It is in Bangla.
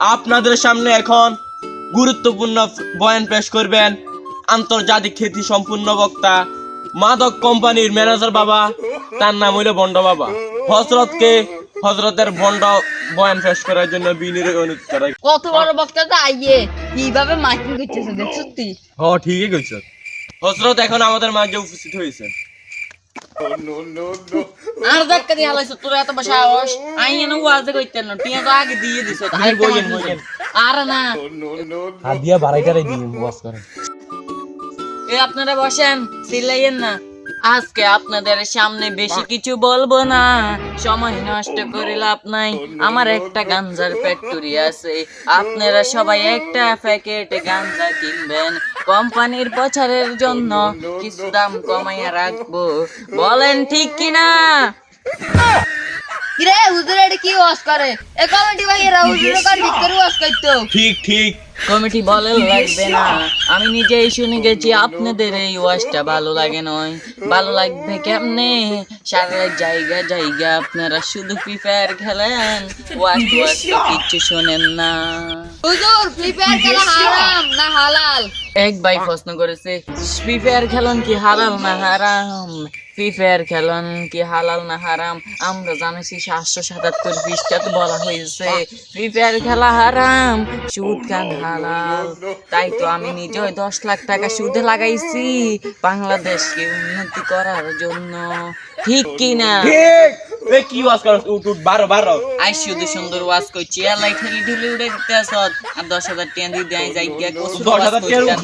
আপনাদের সামনে এখন গুরুত্বপূর্ণ বয়ান পেশ করবেন আন্তর্জাতিক খ্যাতি সম্পূর্ণ বক্তা মাদক কোম্পানির ম্যানেজার বাবা তার নাম হইল বন্ড বাবা। হজরতকে হজরতের বন্ড বয়ান পেশ করার জন্য বিনিয়োগ অনুরোধ করা কত বড় বক্তা তো আইয়ে কীভাবে মাইকিং করতেছে দেখছিস তুই হ ঠিকই কইছ। হজরত এখন আমাদের মাঝে উপস্থিত হয়েছে আর ধাক্কা দিয়ে হালাইছ তোর এত বসে আওয়াজ আই এনে ওয়াজে কইতেন না তুই তো আগে দিয়ে দিছ বইয়েন, বইয়েন। আর না। হাত দিয়া বাড়াইটারে দিন ওয়াজ করে এ আপনারা বসেন চিল্লাইয়েন না। আজকে আপনাদের সামনে বেশি কিছু বলব না। সময় নষ্ট করে লাভ নাই। আমার একটা গাঞ্জার ফ্যাক্টরি আছে। আপনারা সবাই একটা প্যাকেট গাঞ্জা কিনবেন। কোম্পানির প্রচারের জন্য কিছু দাম কমাইয়া রাখব। বলেন ঠিক কিনা? কিরে হুজুর এটা কি ওয়াশ করে? এ কমিটি ভাইয়েরা হুজুরের কার ভিতরে ওয়াশ করতো। ঠিক ঠিক। কমিটি বলে লাগবে না। আমি নিজেই শুনে গেছি আপনাদের এই ওয়াজটা ভালো লাগে নয়। ভালো লাগবে কেমনে? সারা জায়গা জায়গা আপনারা শুধু ফ্রি ফায়ার খেলেন। ওয়াজ ওয়াজ তো কিচ্ছু শোনেন না। হুজুর ফ্রি ফায়ার খেলা হারাম না হালাল? এক ভাই প্রশ্ন করেছে ফ্রি ফায়ার খেলন কি হালাল না হারাম? ফ্রি ফায়ার খেলন কি হালাল না হারাম? আমরা জানিছি সাতশো সাতাত্তর পৃষ্ঠাতে বলা হয়েছে ফ্রি ফায়ার খেলা হারাম। সুদ খান হালাল তাই তো আমি নিজে ওই দশ লাখ টাকা সুদে লাগাইছি বাংলাদেশকে উন্নতি করার জন্য। ঠিক কি না কি ওয়াজ করছ উঠ উঠ বারো বারো। আই শুধু সুন্দর ওয়াজ ঢুলে উড়ে দিতে আসত আর দশ হাজার টেন দিয়ে দেয় যাই গিয়া দশ হাজার।